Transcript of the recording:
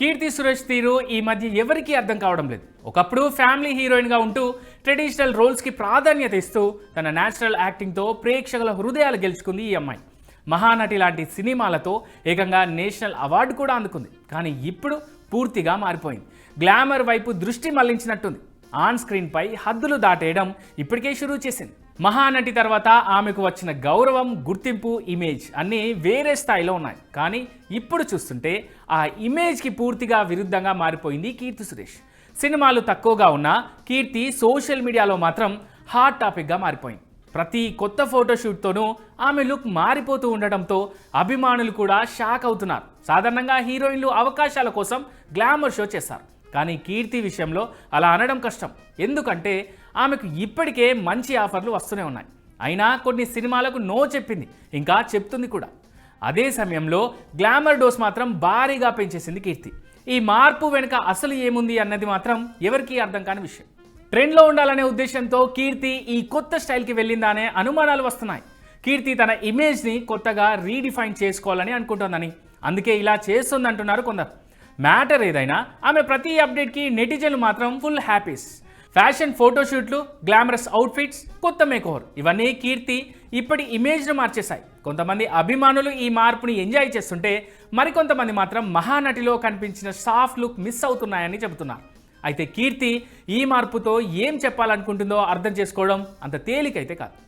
కీర్తి సురేష్ తీరు ఈ మధ్య ఎవరికీ అర్థం కావడం లేదు. ఒకప్పుడు ఫ్యామిలీ హీరోయిన్గా ఉంటూ ట్రెడిషనల్ రోల్స్కి ప్రాధాన్యత ఇస్తూ తన న్యాచురల్ యాక్టింగ్తో ప్రేక్షకుల హృదయాలు గెలుచుకుంది ఈ అమ్మాయి. మహానటి లాంటి సినిమాలతో ఏకంగా నేషనల్ అవార్డు కూడా అందుకుంది. కానీ ఇప్పుడు పూర్తిగా మారిపోయింది. గ్లామర్ వైపు దృష్టి మళ్ళించినట్టుంది. ఆన్ స్క్రీన్ పై హద్దులు దాటేయడం ఇప్పటికే షురూ చేసింది. మహానటి తర్వాత ఆమెకు వచ్చిన గౌరవం గుర్తింపు ఇమేజ్ అన్నీ వేరే స్థాయిలో ఉన్నాయి. కానీ ఇప్పుడు చూస్తుంటే ఆ ఇమేజ్కి పూర్తిగా విరుద్ధంగా మారిపోయింది కీర్తి సురేష్. సినిమాలు తక్కువగా ఉన్న కీర్తి సోషల్ మీడియాలో మాత్రం హాట్ టాపిక్గా మారిపోయింది. ప్రతి కొత్త ఫోటోషూట్తోనూ ఆమె లుక్ మారిపోతూ ఉండటంతో అభిమానులు కూడా షాక్ అవుతున్నారు. సాధారణంగా హీరోయిన్లు అవకాశాల కోసం గ్లామర్ షో చేస్తారు. కానీ కీర్తి విషయంలో అలా అనడం కష్టం. ఎందుకంటే ఆమెకు ఇప్పటికే మంచి ఆఫర్లు వస్తూనే ఉన్నాయి. అయినా కొన్ని సినిమాలకు నో చెప్పింది. ఇంకా చెప్తుంది కూడా. అదే సమయంలో గ్లామర్ డోస్ మాత్రం భారీగా పెంచేసింది కీర్తి. ఈ మార్పు వెనుక అసలు ఏముంది అన్నది మాత్రం ఎవరికీ అర్థం కాని విషయం. ట్రెండ్లో ఉండాలనే ఉద్దేశంతో కీర్తి ఈ కొత్త స్టైల్కి వెళ్ళిందా అనే అనుమానాలు వస్తున్నాయి. కీర్తి తన ఇమేజ్ని కొత్తగా రీడిఫైన్ చేసుకోవాలని అనుకుంటోందని. అందుకే ఇలా చేస్తుందంటున్నారు కొందరు. మ్యాటర్ ఏదైనా ఆమె ప్రతి అప్డేట్కి నెటిజన్లు మాత్రం ఫుల్ హ్యాపీస్. ఫ్యాషన్ ఫోటోషూట్లు గ్లామరస్ అవుట్ఫిట్స్ కొత్త మేకోవర్ ఇవన్నీ కీర్తి ఇప్పటి ఇమేజ్ను మార్చేశాయి. కొంతమంది అభిమానులు ఈ మార్పుని ఎంజాయ్ చేస్తుంటే మరికొంతమంది మాత్రం మహానటిలో కనిపించిన సాఫ్ట్ లుక్ మిస్ అవుతున్నాయని చెబుతున్నారు. అయితే కీర్తి ఈ మార్పుతో ఏం చెప్పాలనుకుంటుందో అర్థం చేసుకోవడం అంత తేలికైతే కాదు.